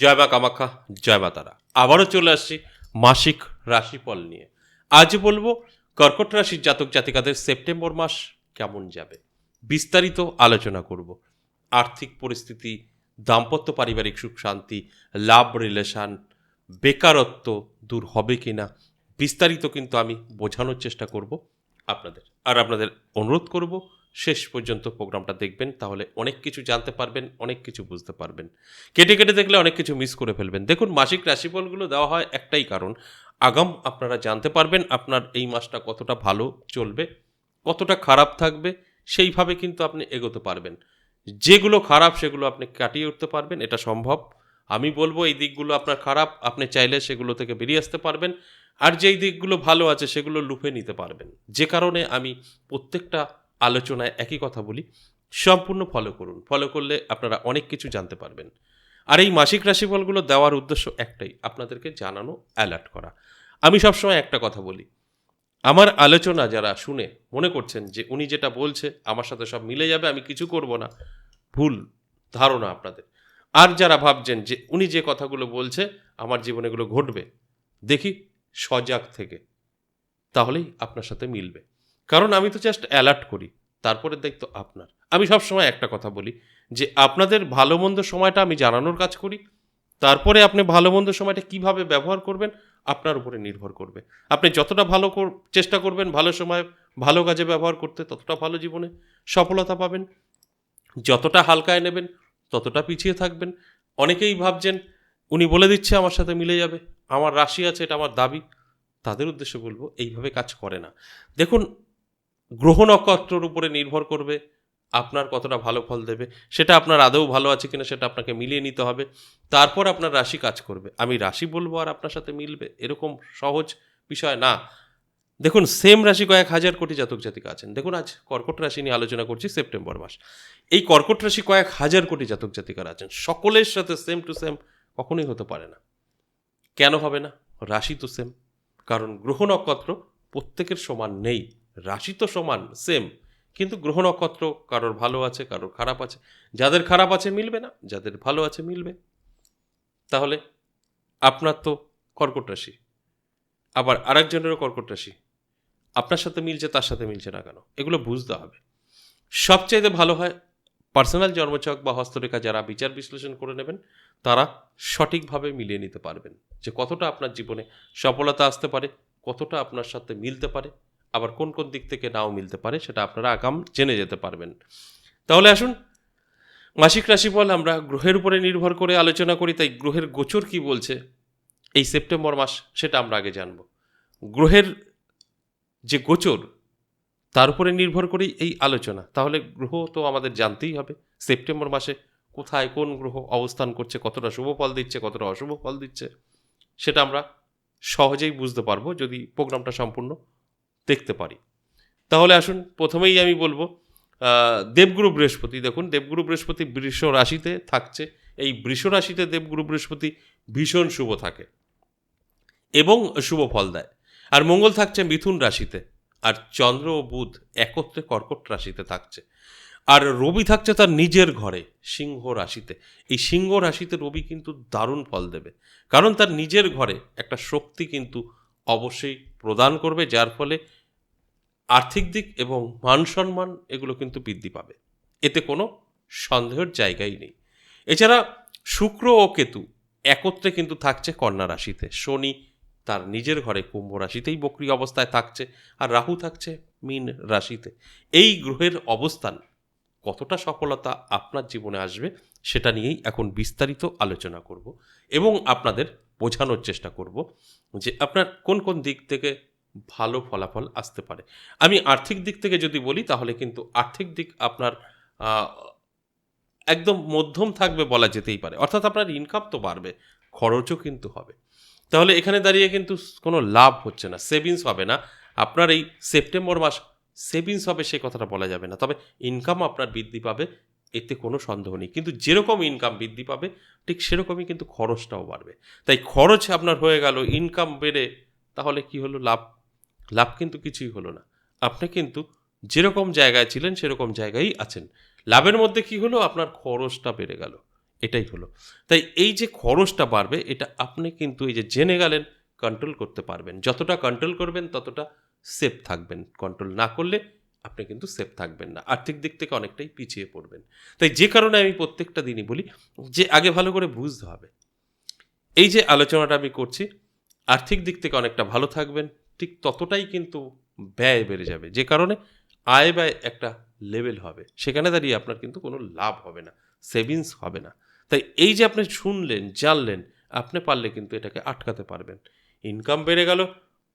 জয় মা কামাখ্যা, জয় মা তারা। আবারও চলে আসছি মাসিক রাশিফল নিয়ে। আজ বলব, কর্কট রাশির জাতক জাতিকাদের সেপ্টেম্বর মাস কেমন যাবে? বিস্তারিত আলোচনা করব। আর্থিক পরিস্থিতি, দাম্পত্য পারিবারিক সুখ শান্তি, লাভ রিলেশান, বেকারত্ব দূর হবে কি না বিস্তারিত কিন্তু আমি বোঝানোর চেষ্টা করব আপনাদের। আর আপনাদের অনুরোধ করব শেষ পর্যন্ত প্রোগ্রামটা দেখবেন, তাহলে অনেক কিছু জানতে পারবেন, অনেক কিছু বুঝতে পারবেন। কেটে কেটে দেখলে অনেক কিছু মিস করে ফেলবেন। দেখুন, মাসিক রাশিফলগুলো দেওয়া হয় একটাই কারণ, আগাম আপনারা জানতে পারবেন আপনার এই মাসটা কতটা ভালো চলবে, কতটা খারাপ থাকবে, সেইভাবে কিন্তু আপনি এগোতে পারবেন। যেগুলো খারাপ, সেগুলো আপনি কাটিয়ে উঠতে পারবেন, এটা সম্ভব। আমি বলব, এই দিকগুলো আপনার খারাপ, আপনি চাইলে সেগুলো থেকে বেরিয়ে আসতে পারবেন। আর যেই দিকগুলো ভালো আছে, সেগুলো লুফে নিতে পারবেন। যে কারণে আমি প্রত্যেকটা আলোচনায় একই কথা বলি, সম্পূর্ণ ফলো করুন। ফলো করলে আপনারা অনেক কিছু জানতে পারবেন। আর এই মাসিক রাশিফলগুলো দেওয়ার উদ্দেশ্য একটাই, আপনাদেরকে জানানো অ্যালার্ট করা। আমি সবসময় একটা কথা বলি, আমার আলোচনা যারা শুনে মনে করছেন যে উনি যেটা বলছে, আমার সাথে সব মিলে যাবে, আমি কিছু করব না, ভুল ধারণা আপনাদের। আর যারা ভাবছেন যে উনি যে কথাগুলো বলছে, আমার জীবনে এগুলো ঘটবে, দেখি সজাগ থেকে, তাহলেই আপনার সাথে মিলবে। কারণ আমি তো জাস্ট অ্যালার্ট করি। তারপরে দায়িত্ব আপনার। আমি সবসময় একটা কথা বলি যে আপনাদের ভালো মন্দ সময়টা আমি জানানোর কাজ করি, তারপরে আপনি ভালো মন্দ সময়টা কীভাবে ব্যবহার করবেন আপনার উপরে নির্ভর করবে। আপনি যতটা ভালো চেষ্টা করবেন ভালো সময় ভালো কাজে ব্যবহার করতে, ততটা ভালো জীবনে সফলতা পাবেন। যতটা হালকায় নেবেন, ততটা পিছিয়ে থাকবেন। অনেকেই ভাবছেন, উনি বলে দিচ্ছে আমার সাথে মিলে যাবে, আমার রাশি আছে, এটা আমার দাবি। তাদের উদ্দেশ্যে বলব, এইভাবে কাজ করে না। দেখুন গ্রহ নক্ষত্রর উপরে নির্ভর করবে, আপনার কতটা ভালো ফল দেবে, সেটা আপনার আদৌ ভালো আছে কিনা সেটা আপনাকে মিলিয়ে নিতে হবে, তারপর আপনার রাশি কাজ করবে। আমি রাশি বলব আর আপনার সাথে মিলবে, এরকম সহজ বিষয় না। দেখুন সেম রাশি কয়েক হাজার কোটি জাতক জাতিকা আছেন। দেখুন, আজ কর্কট রাশি নিয়ে আলোচনা করছি সেপ্টেম্বর মাস। এই কর্কট রাশি কয়েক হাজার কোটি জাতক জাতিকারা আছেন। সকলের সাথে সেম টু সেম কখনোই হতে পারে না। কেন হবে না? রাশি তো সেম কারণ গ্রহ নক্ষত্র প্রত্যেকের সমান নেই। রাশি তো সমান সেম কিন্তু গ্রহ নক্ষত্র কারোর ভালো আছে, কারোর খারাপ আছে। যাদের খারাপ আছে মিলবে না, যাদের ভালো আছে মিলবে। তাহলে আপনার তো কর্কট রাশি, আবার আরেকজনেরও কর্কট রাশি। আপনার সাথে মিলছে, তার সাথে মিলছে না কেন? এগুলো বুঝতে হবে। সবচাইতে ভালো হয় পার্সোনাল জন্মচক বা হস্তরেখা যারা বিচার বিশ্লেষণ করে নেবেন, তারা সঠিকভাবে মিলিয়ে নিতে পারবেন যে কতটা আপনার জীবনে সফলতা আসতে পারে, কতটা আপনার সাথে মিলতে পারে। আবার কোন কোন দিক থেকে নাও মিলতে পারে সেটা আপনারা আগাম জেনে যেতে পারবেন। তাহলে আসুন, মাসিক রাশিফল আমরা গ্রহের উপরে নির্ভর করে আলোচনা করি, তাই গ্রহের গোচর কি বলছে এই সেপ্টেম্বর মাস সেটা আমরা আগে জানব। গ্রহের যে গোচর, তার উপরে নির্ভর করেই এই আলোচনা। তাহলে গ্রহ তো আমাদের জানতেই হবে, সেপ্টেম্বর মাসে কোথায় কোন গ্রহ অবস্থান করছে, কতটা শুভ ফল দিচ্ছে, কতটা অশুভ ফল দিচ্ছে, সেটা আমরা সহজেই বুঝতে পারব, যদি প্রোগ্রামটা সম্পূর্ণ দেখতে পারি। তাহলে আসুন, প্রথমেই আমি বলব দেবগুরু বৃহস্পতি। দেখুন, দেবগুরু বৃহস্পতি বৃষ রাশিতে থাকছে। এই বৃষ রাশিতে দেবগুরু বৃহস্পতি ভীষণ শুভ থাকে এবং শুভ ফল দেয়। আর মঙ্গল থাকছে মিথুন রাশিতে। আর চন্দ্র ও বুধ একত্রে কর্কট রাশিতে থাকছে। আর রবি থাকছে তার নিজের ঘরে, সিংহ রাশিতে। এই সিংহ রাশিতে রবি কিন্তু দারুণ ফল দেবে। কারণ তার নিজের ঘরে একটা শক্তি কিন্তু অবশ্যই প্রদান করবে, যার ফলে আর্থিক দিক এবং মান সম্মান এগুলো কিন্তু বৃদ্ধি পাবে। এতে কোনো সন্দেহের জায়গাই নেই। এছাড়া শুক্র ও কেতু একত্রে কিন্তু থাকছে কন্যা রাশিতে। শনি তার নিজের ঘরে কুম্ভ রাশিতেই বক্রি অবস্থায় থাকছে আর রাহু থাকছে মীন রাশিতে। এই গ্রহের অবস্থান কতটা সফলতা আপনার জীবনে আসবে সেটা নিয়েই এখন বিস্তারিত আলোচনা করব এবং আপনাদের বোঝানোর চেষ্টা করব যে আপনার কোন কোন দিক থেকে ভালো ফলাফল আসতে পারে। আমি আর্থিক দিক থেকে যদি বলি, তাহলে কিন্তু আর্থিক দিক আপনার একদম মধ্যম থাকবে বলা যেতেই পারে। অর্থাৎ আপনার ইনকাম তো বাড়বে, খরচও কিন্তু হবে। তাহলে এখানে দাঁড়িয়ে কিন্তু কোনো লাভ হচ্ছে না সেভিংস হবে না। আপনার এই সেপ্টেম্বর মাস সেভিংস হবে, সে কথাটা বলা যাবে না। তবে ইনকাম আপনার বৃদ্ধি পাবে, এতে কোনো সন্দেহ নেই। কিন্তু যেরকম ইনকাম বৃদ্ধি পাবে, ঠিক সেরকমই কিন্তু খরচটাও বাড়বে। তাই খরচ আপনার হয়ে গেল ইনকাম বেড়ে, তাহলে কি হলো? লাভ লাভ কিন্তু কিছুই হলো না। আপনি কিন্তু যেরকম জায়গায় ছিলেন, সেরকম জায়গায় আছেন। লাভের মধ্যে কি হলো? আপনার খরচটা বেড়ে গেল। এটাই হলো। তাই এই যে খরচটা বাড়বে, এটা আপনি কিন্তু এই যে জেনে গেলেন কন্ট্রোল করতে পারবেন। যতটা কন্ট্রোল করবেন, ততটা সেফ থাকবেন। কন্ট্রোল না করলে আপনি কিন্তু সেফ থাকবেন না। আর্থিক দিক থেকে অনেকটাই পিছিয়ে পড়বেন। তাই যে কারণে আমি প্রত্যেকটা দিনই বলি যে আগে ভালো করে বুঝতে হবে। এই যে আলোচনাটা আমি করছি, আর্থিক দিক থেকে অনেকটা ভালো থাকবেন ঠিক ততটাই কিন্তু ব্যয় বেড়ে যাবে। যে কারণে আয় ব্যয় একটা লেভেল হবে। সেখানে দাঁড়িয়ে আপনার কিন্তু কোনো লাভ হবে না সেভিংস হবে না। তাই এই যে আপনি শুনলেন, জানলেন, আপনি পারলে কিন্তু এটাকে আটকাতে পারবেন। ইনকাম বেড়ে গেল,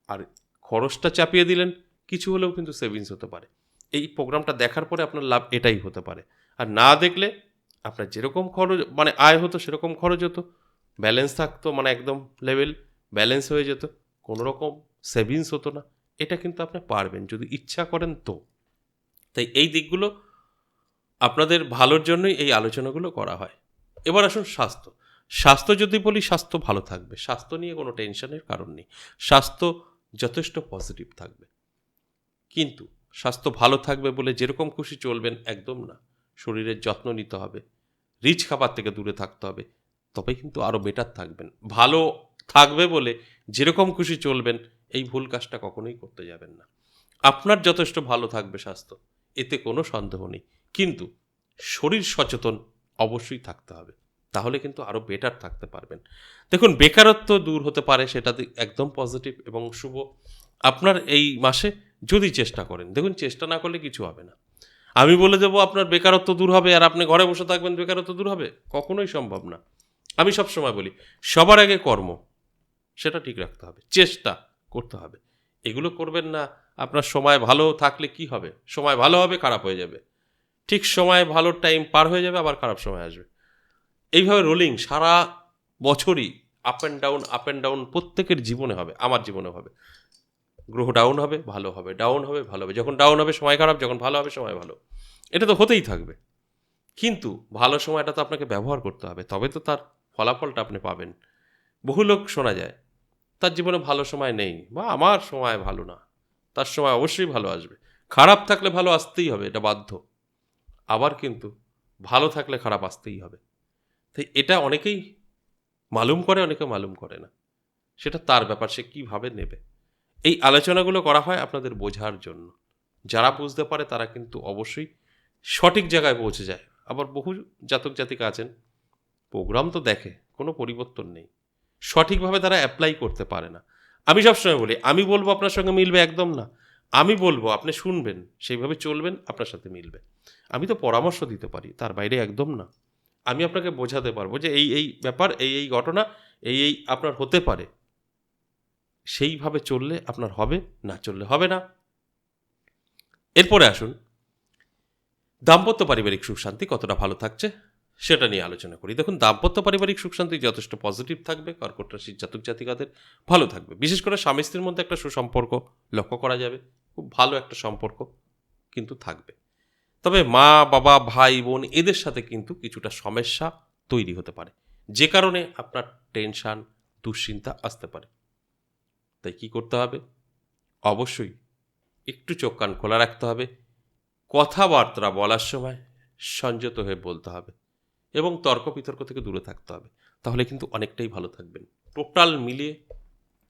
আর খরচটা চাপিয়ে দিলেন, কিছু হলেও কিন্তু সেভিংস হতে পারে। এই প্রোগ্রামটা দেখার পরে আপনার লাভ এটাই হতে পারে। আর না দেখলে আপনার যেরকম খরচ মানে আয় হতো সেরকম খরচ হতো। ব্যালেন্স থাকতো মানে একদম লেভেল ব্যালেন্স হয়ে যেত। কোনো রকম সেভিংস হতো না। এটা কিন্তু আপনি পারবেন, যদি ইচ্ছা করেন তো। তাই এই দিকগুলো আপনাদের ভালোর জন্যই এই আলোচনাগুলো করা হয়। এবার আসুন স্বাস্থ্য। স্বাস্থ্য যদি বলি, স্বাস্থ্য ভালো থাকবে। স্বাস্থ্য নিয়ে কোনো টেনশনের কারণ নেই। স্বাস্থ্য যথেষ্ট পজিটিভ থাকবে। কিন্তু স্বাস্থ্য ভালো থাকবে বলে যেরকম খুশি চলবেন একদম না। শরীরের যত্ন নিতে হবে। রিচ খাবার থেকে দূরে থাকতে হবে। তবে কিন্তু আরও বেটার থাকবেন। ভালো থাকবে বলে যেরকম খুশি চলবেন এই ভুল কাজটা কখনোই করতে যাবেন না। আপনার যথেষ্ট ভালো থাকবে স্বাস্থ্য, এতে কোনো সন্দেহ নেই। কিন্তু শরীর সচেতন অবশ্যই থাকতে হবে। তাহলে কিন্তু আরও বেটার থাকতে পারবেন। দেখুন, বেকারত্ব দূর হতে পারে, সেটা একদম পজিটিভ এবং শুভ। আপনার এই মাসে যদি চেষ্টা করেন, দেখুন, চেষ্টা না করলে কিছু হবে না। আমি বলে দেবো, আপনার বেকারত্ব দূর হবে, আর আপনি ঘরে বসে থাকবেন, বেকারত্ব দূর হবে। কখনোই সম্ভব না। আমি সব সময় বলি, সবার আগে কর্ম, সেটা ঠিক রাখতে হবে। চেষ্টা করতে হবে। এগুলো করবেন না, আপনার সময় ভালো থাকলে কি হবে? সময় ভালো হবে, খারাপ হয়ে যাবে। ঠিক সময় ভালো টাইম পার হয়ে যাবে, আবার খারাপ সময় আসবে। এইভাবে রোলিং সারা বছরই up and down up and down প্রত্যেকের জীবনে হবে, আমার জীবনে হবে। গ্রহ ডাউন হবে, ভালো হবে ডাউন হবে, ভালো হবে। যখন ডাউন হবে, সময় খারাপ, যখন ভালো হবে, সময় ভালো। এটা তো হতেই থাকবে। কিন্তু ভালো সময়টা তো আপনাকে ব্যবহার করতে হবে, তবে তো তার ফলাফলটা আপনি পাবেন। বহু লোক শোনা যায় তার জীবনে ভালো সময় নেই বা আমার সময় ভালো না, তার সময় অবশ্যই ভালো আসবে। খারাপ থাকলে ভালো আসতেই হবে, এটা বাধ্য। আবার কিন্তু ভালো থাকলে খারাপ আসতেই হবে। তাই এটা অনেকেই মালুম করে, অনেকে মালুম করে না। সেটা তার ব্যাপার, সে কীভাবে নেবে? এই আলোচনাগুলো করা হয় আপনাদের বোঝার জন্য। যারা বুঝতে পারে তারা কিন্তু অবশ্যই সঠিক জায়গায় পৌঁছে যায়। আবার বহু জাতক জাতিকা আছেন প্রোগ্রাম তো দেখে, কোনো পরিবর্তন নেই। সঠিকভাবে তারা অ্যাপ্লাই করতে পারে না। আমি সবসময় বলি, আমি বলব আপনার সঙ্গে মিলবে একদম না। আমি বলব, আপনি শুনবেন, সেইভাবে চলবেন, আপনার সাথে মিলবে। আমি তো পরামর্শ দিতে পারি, তার বাইরে একদম না। আমি আপনাকে বোঝাতে পারব যে এই এই ব্যাপার, এই এই ঘটনা, এই এই আপনার হতে পারে। সেইভাবে চললে আপনার হবে, না চললে হবে না। এরপরে আসুন। দাম্পত্য পারিবারিক সুখ শান্তি কতটা ভালো থাকছে? সেটা নিয়ে আলোচনা করি। দেখুন, দাম্পত্য পারিবারিক সুখ শান্তি যথেষ্ট পজিটিভ থাকবে, কর্কট রাশির জাতক জাতিকাদের ভালো থাকবে। বিশেষ করে স্বামী স্ত্রীর মধ্যে একটা সুসম্পর্ক লক্ষ্য করা যাবে, খুব ভালো একটা সম্পর্ক কিন্তু থাকবে। তবে মা, বাবা, ভাই, বোন এদের সাথে কিন্তু কিছুটা সমস্যা তৈরি হতে পারে। যে কারণে আপনার টেনশান দুশ্চিন্তা আসতে পারে। তাই কি করতে হবে? অবশ্যই একটু চোখ কান খোলা রাখতে হবে। কথাবার্তা বলার সময় সংযত হয়ে বলতে হবে। এবং তর্ক বিতর্ক থেকে দূরে থাকতে হবে। তাহলে কিন্তু অনেকটাই ভালো থাকবেন। টোটাল মিলিয়ে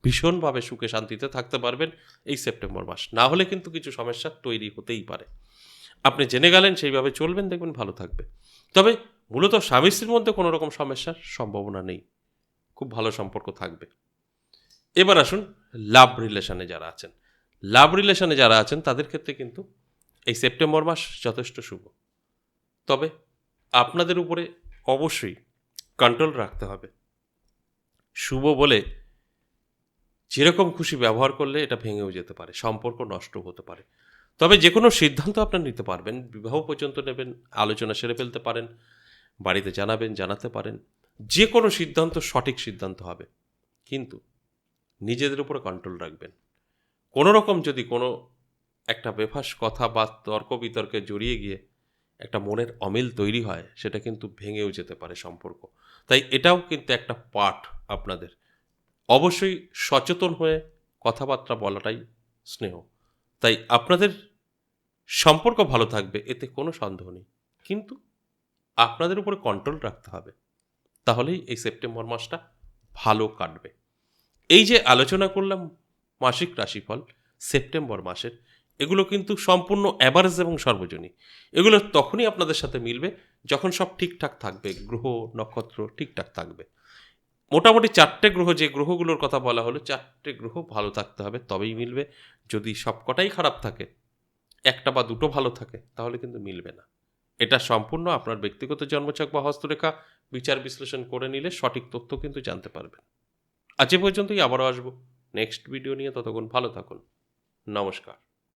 ভীষণভাবে সুখে শান্তিতে থাকতে পারবেন এই সেপ্টেম্বর মাস। না হলে কিন্তু কিছু সমস্যা তৈরি হতেই পারে। আপনি জেনে গেলেন, সেইভাবে চলবেন, দেখবেন ভালো থাকবে। তবে মূলত স্বামী স্ত্রীর মধ্যে কোনো রকম সমস্যার সম্ভাবনা নেই। খুব ভালো সম্পর্ক থাকবে। এবার আসুন লাভ রিলেশনে যারা আছেন। লাভ রিলেশনে যারা আছেন, তাদের ক্ষেত্রে কিন্তু এই সেপ্টেম্বর মাস যথেষ্ট শুভ। তবে আপনাদের উপরে অবশ্যই কন্ট্রোল রাখতে হবে। শুভ বলে যেরকম খুশি ব্যবহার করলে এটা ভেঙেও যেতে পারে, সম্পর্ক নষ্ট হতে পারে। তবে যে কোনো সিদ্ধান্ত আপনার নিতে পারবেন, বিবাহ পর্যন্ত নেবেন, আলোচনা সেরে ফেলতে পারেন, বাড়িতে জানাবেন, জানাতে পারেন যে কোনো সিদ্ধান্ত সঠিক সিদ্ধান্ত হবে। কিন্তু নিজেদের উপরে কন্ট্রোল রাখবেন। কোনো রকম যদি কোনো একটা বেফাস কথা বা তর্ক বিতর্কে জড়িয়ে গিয়ে একটা মনের অমিল তৈরি হয়, সেটা কিন্তু ভেঙেও যেতে পারে সম্পর্ক। তাই এটাও কিন্তু একটা পাঠ আপনাদের। অবশ্যই সচেতন হয়ে কথাবার্তা বলাটাই স্নেহ। তাই আপনাদের সম্পর্ক ভালো থাকবে, এতে কোনো সন্দেহ নেই। কিন্তু আপনাদের উপরে কন্ট্রোল রাখতে হবে। তাহলেই এই সেপ্টেম্বর মাসটা ভালো কাটবে। এই যে আলোচনা করলাম মাসিক রাশিফল, সেপ্টেম্বর মাসের এগুলো কিন্তু সম্পূর্ণ অ্যাভারেজ এবং সর্বজনীন। এগুলো তখনই আপনাদের সাথে মিলবে যখন সব ঠিকঠাক থাকবে। গ্রহ, নক্ষত্র ঠিকঠাক থাকবে। মোটামুটি চারটে গ্রহ, যে গ্রহগুলোর কথা বলা হলো, চারটে গ্রহ ভালো থাকতে হবে, তবেই মিলবে। যদি সবকটাই খারাপ থাকে, একটা বা দুটো ভালো থাকে, তাহলে কিন্তু মিলবে না। এটা সম্পূর্ণ আপনার ব্যক্তিগত জন্মছক বা হস্তরেখা, বিচার বিশ্লেষণ করে নিলে সঠিক তথ্য কিন্তু জানতে পারবেন। আজ এ পর্যন্তই, আবারও আসব। নেক্সট ভিডিও নিয়ে ততক্ষণ ভালো থাকুন। নমস্কার।